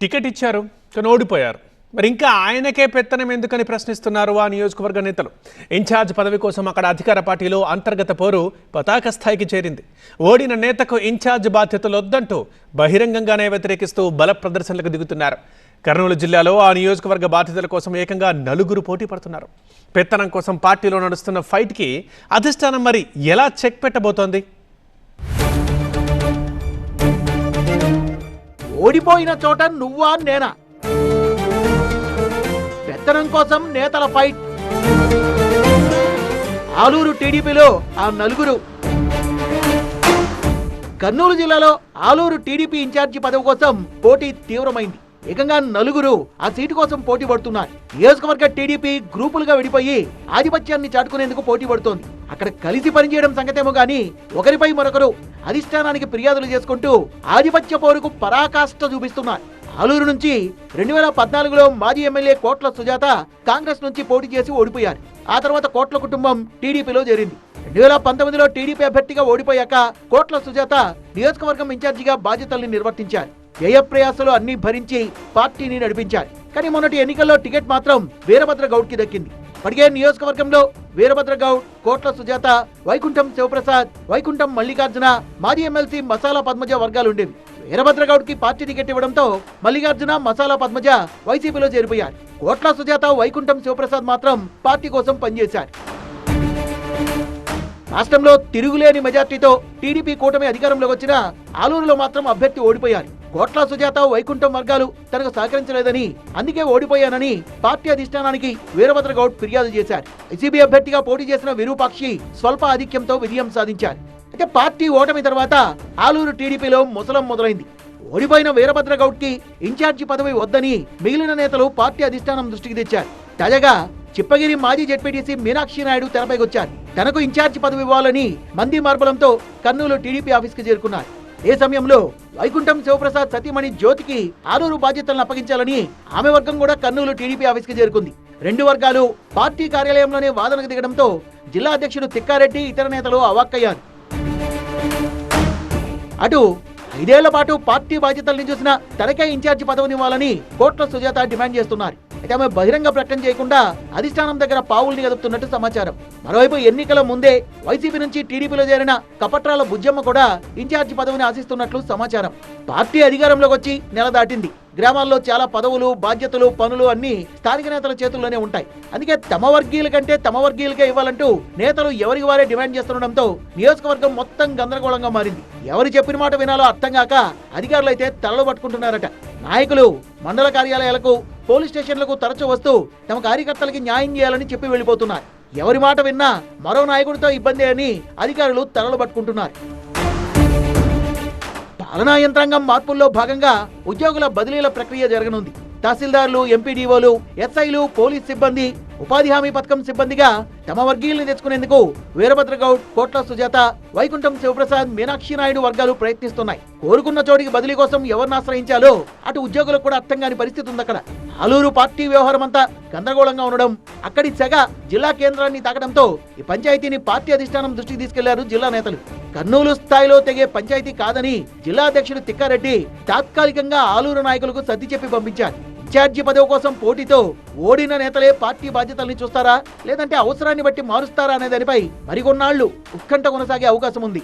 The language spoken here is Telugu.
టికెట్ ఇచ్చారు కానీ ఓడిపోయారు. మరి ఇంకా ఆయనకే పెత్తనం ఎందుకని ప్రశ్నిస్తున్నారు ఆ నియోజకవర్గ నేతలు? ఇన్ఛార్జ్ పదవి కోసం అక్కడ అధికార పార్టీలో అంతర్గత పోరు పతాక స్థాయికి చేరింది. ఓడిన నేతకు ఇన్ఛార్జ్ బాధ్యతలు వద్దంటూ బహిరంగంగానే వ్యతిరేకిస్తూ బల ప్రదర్శనలకు దిగుతున్నారు. కర్నూలు జిల్లాలో ఆ నియోజకవర్గ బాధ్యతల కోసం ఏకంగా నలుగురు పోటీ పడుతున్నారు. పెత్తనం కోసం పార్టీలో నడుస్తున్న ఫైట్కి అధిష్టానం మరి ఎలా చెక్ పెట్టబోతోంది? ఓడిపోయిన చోట నువ్వా నేనా? పెత్తనం కోసం నేతల ఫైట్. ఆలూరు టీడీపీలో ఆ నలుగురు. కర్నూలు జిల్లాలో ఆలూరు టీడీపీ ఇన్ఛార్జి పదవి కోసం పోటీ తీవ్రమైంది. ఏకంగా నలుగురు ఆ సీటు కోసం పోటీ పడుతున్నారు. నియోజకవర్గ టీడీపీ గ్రూపులుగా విడిపోయి ఆధిపత్యాన్ని చాటుకునేందుకు పోటీ పడుతోంది. అక్కడ కలిసి పనిచేయడం సంగతేమో గాని ఒకరిపై మరొకరు అధిష్టానానికి ఫిర్యాదులు చేసుకుంటూ ఆధిపత్య పోరుకు పరాకాష్ట చూపిస్తున్నారు. ఆలూరు నుంచి రెండు వేల పద్నాలుగులో మాజీ ఎమ్మెల్యే కోట్ల సుజాత కాంగ్రెస్ నుంచి పోటీ చేసి ఓడిపోయారు. ఆ తర్వాత కోట్ల కుటుంబం టీడీపీలో చేరింది. రెండు వేల పంతొమ్మిదిలో టీడీపీ అభ్యర్థిగా ఓడిపోయాక కోట్ల సుజాత నియోజకవర్గం ఇన్ఛార్జిగా బాధ్యతల్ని నిర్వర్తించారు. వ్యయప్రయాసలు అన్ని భరించి పార్టీని నడిపించారు. కానీ మొన్నటి ఎన్నికల్లో టికెట్ మాత్రం వీరభద్ర గౌడ్కి దక్కింది. పడిగే నియోజకవర్గంలో వీరభద్ర గౌడ్ కోట్ల సుజాత వైకుంఠం శివప్రసాద్ వైకుంఠం మల్లికార్జున మాజీ ఎమ్మెల్సీ మసాలా పద్మజ వర్గాలుండేవి. వీరభద్ర గౌడ్కి పార్టీ టికెట్ ఇవ్వడంతో మల్లికార్జున మసాలా పద్మజ వైసీపీలో చేరిపోయారు. కోట్ల సుజాత వైకుంఠం శివప్రసాద్ మాత్రం పార్టీ కోసం పనిచేశారు. రాష్ట్రంలో తిరుగులేని మెజార్టీతో టీడీపీ కూటమి అధికారంలోకి వచ్చిన ఆలూరులో మాత్రం అభ్యర్థి ఓడిపోయారు. కోట్ల సుజాత వైకుంఠం వర్గాలు తనకు సహకరించలేదని అందుకే ఓడిపోయానని పార్టీ అధిష్టానానికి వీరభద్ర గౌడ్ ఫిర్యాదు చేశారు. వైసీపీ అభ్యర్థిగా పోటీ చేసిన విరూపాక్షి స్వల్ప ఆధిక్యంతో విజయం సాధించారు. అయితే పార్టీ ఓటమి తర్వాత ఆలూరు టీడీపీలో ముసలం మొదలైంది. ఓడిపోయిన వీరభద్ర గౌడ్కి ఇన్ఛార్జి పదవి వద్దని మిగిలిన నేతలు పార్టీ అధిష్టానం దృష్టికి తెచ్చారు. తాజాగా చిప్పగిరి మాజీ జెడ్పీటీసీ మీనాక్షి నాయుడు తెరపైకొచ్చారు తనకు ఇన్ఛార్జి పదవి ఇవ్వాలని మంది మార్బలంతో కర్నూలు టీడీపీ ఆఫీస్కి చేరుకున్నారు. ఏ సమయంలో వైకుంఠం శివప్రసాద్ సతీమణి జ్యోతికి ఆరూరు బాధ్యతలను అప్పగించాలని ఆమె వర్గం కూడా కర్నూలు టీడీపీ ఆఫీస్కి చేరుకుంది. రెండు వర్గాలు పార్టీ కార్యాలయంలోనే వాదనకు దిగడంతో జిల్లా అధ్యక్షుడు తిక్కారెడ్డి ఇతర నేతలు అవాక్కయ్యారు. అటు ఐదేళ్ళ పాటు పార్టీ బాధ్యతల్ని చూసిన తనకే ఇన్ఛార్జి పదవినివ్వాలని కోట్ల సుజాత డిమాండ్ చేస్తున్నారు. అయితే ఆమె బహిరంగ ప్రకటన చేయకుండా అధిష్టానం దగ్గర పావుల్ని కదుపుతున్నట్టు సమాచారం. మరోవైపు ఎన్నికల ముందే వైసీపీ నుంచి టీడీపీలో చేరిన కపట్రాల బుజ్జమ్మ కూడా ఇన్ఛార్జి పదవిని ఆశిస్తున్నట్లు సమాచారం. పార్టీ అధికారంలోకి వచ్చి నెల దాటింది. గ్రామాల్లో చాలా పదవులు బాధ్యతలు పనులు అన్ని స్థానిక నేతల చేతుల్లోనే ఉంటాయి. అందుకే తమ వర్గీయుల కంటే తమ వర్గీయులకే ఇవ్వాలంటూ నేతలు ఎవరికి వారే డిమాండ్ చేస్తుండడంతో నియోజకవర్గం మొత్తం గందరగోళంగా మారింది. ఎవరు చెప్పిన మాట వినాలో అర్థం కాక అధికారులు అయితే తలలు పట్టుకుంటున్నారట. నాయకులు మండల కార్యాలయాలకు పోలీస్ స్టేషన్లకు తరచూ వస్తూ తమ కార్యకర్తలకి న్యాయం చేయాలని చెప్పి వెళ్ళిపోతున్నారు. ఎవరి మాట విన్నా మరో నాయకుడితో ఇబ్బంది అని అధికారులు తలలు పట్టుకుంటున్నారు. పాలనా యంత్రాంగం మార్పుల్లో భాగంగా ఉద్యోగుల బదిలీల ప్రక్రియ జరగనుంది. తహసీల్దార్లు ఎంపీడీఓలు ఎస్ఐలు పోలీస్ సిబ్బంది ఉపాధి హామీ పథకం సిబ్బందిగా తమ వర్గీయుల్ని తెచ్చుకునేందుకు వీరభద్రగౌడ్ కోట్ల సుజాత వైకుంఠం శివప్రసాద్ మీనాక్షి నాయుడు వర్గాలు ప్రయత్నిస్తున్నాయి. కోరుకున్న చోటికి బదిలీ కోసం ఎవరిని ఆశ్రయించాలో అటు ఉద్యోగులకు కూడా అర్థం కాని పరిస్థితి ఉంది అక్కడ. ఆలూరు పార్టీ వ్యవహారం అంతా గందరగోళంగా ఉండడం అక్కడి సెగ జిల్లా కేంద్రాన్ని తాకడంతో ఈ పంచాయతీని పార్టీ అధిష్టానం దృష్టికి తీసుకెళ్ళారు జిల్లా నేతలు. కర్నూలు స్థాయిలో తెగే పంచాయతీ కాదని జిల్లా అధ్యక్షుడు తిక్కారెడ్డి తాత్కాలికంగా ఆలూరు నాయకులకు సర్ది చెప్పి పంపించారు. ఇన్ఛార్జి పదవి కోసం పోటీతో ఓడిన నేతలే పార్టీ బాధ్యతల్ని చూస్తారా? లేదంటే అవసరాన్ని బట్టి మారుస్తారా అనే దానిపై మరికొన్నాళ్ళు ఉత్కంఠ కొనసాగే అవకాశం ఉంది